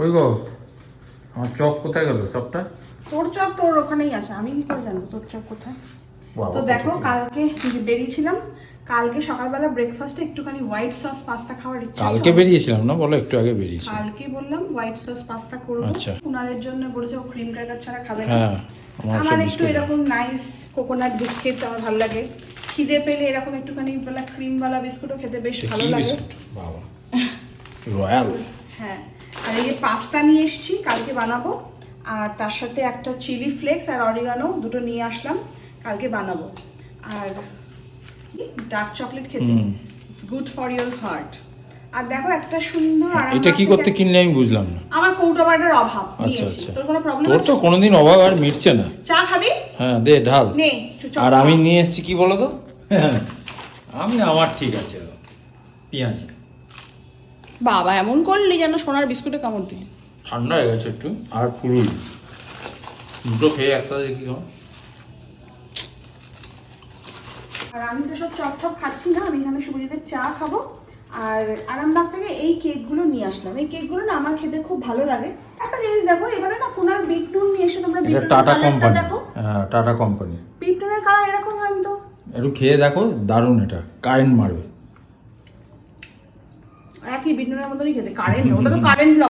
কই গো? আমার চপ কোথায় গেল? চপটা তোর চপ তোর ওখানেই আছে আমি কি করে জানব তোর চপ কোথায়? তো দেখো কালকে বেরিয়েছিলাম কালকে সকালবেলা ব্রেকফাস্টে একটুখানি হোয়াইট সস পাস্তা খাওয়ার ইচ্ছা কালকে বেরিয়েছিলাম না? বলো একটু আগে বেরিয়েছি কালকে বললাম হোয়াইট সস পাস্তা করব। কুনালের জন্য বলেছে ও ক্রিম ক্র্যাকার ছাড়া খাবে না। হ্যাঁ আমার একটু এরকম নাইস কোকোনাট বিস্কিট আমার ভালো লাগে। খিদে পেলে এরকম একটুখানি বেলা ক্রিম বালা বিস্কুটও খেতে বেশ ভালো লাগে। বাবা। রয়্যাল হ্যাঁ। আর এই যে পাস্তা নিয়ে এসেছি কালকে বানাবো। আর তার সাথে একটা চিলি ফ্লেক্স আর অরিগানো দুটো নিয়ে আসলাম কালকে বানাবো। আর ডার্ক চকলেট খেতে। It's good for your heart আর দেখো একটা সুন্দর এটা কি করতে কিনলে আমি বুঝলাম না। আমার কৌটো বাটার অভাব আচ্ছা নিয়েছি আচ্ছা। তোর কোনো প্রবলেম তোর তো কোনোদিন অভাব আর মিটছে না। চা খাবি? হ্যাঁ দে ঢাল। নে আর আমি নিয়ে এসেছি কি বলো তো আমি আমার ঠিক আছে। পেঁয়াজি। বাবা এমন করলি যেন সোনার বিস্কুটে কামড় দিলি? ঠান্ডা হয়ে গেছে একটু আর ফুলুই দুটো খেয়ে একসাথে দেখি কেমন। আর আমি তো সব চপ টপ খাচ্ছি না আমি এখানে সুবিধাদের চা খাব। আর আরামবাগ থেকে এই কেকগুলো নিয়ে আসলাম। এই কেকগুলো না আমার খেতে খুব ভালো লাগে। একটা জিনিস দেখো এবারে না কুনার বিট নুন নিয়ে এসে তোমরা বিট এটা নুনের টাটা কোম্পানি দেখো। হ্যাঁ টাটা কোম্পানি বিট নুনের কালার এরকম হয় তো। একটু খেয়ে দেখো দারুণ এটা। কারেন্ট মারবে। একই বিট মতনই খেতে। কারেন্ট ওটা তো কারেন্ট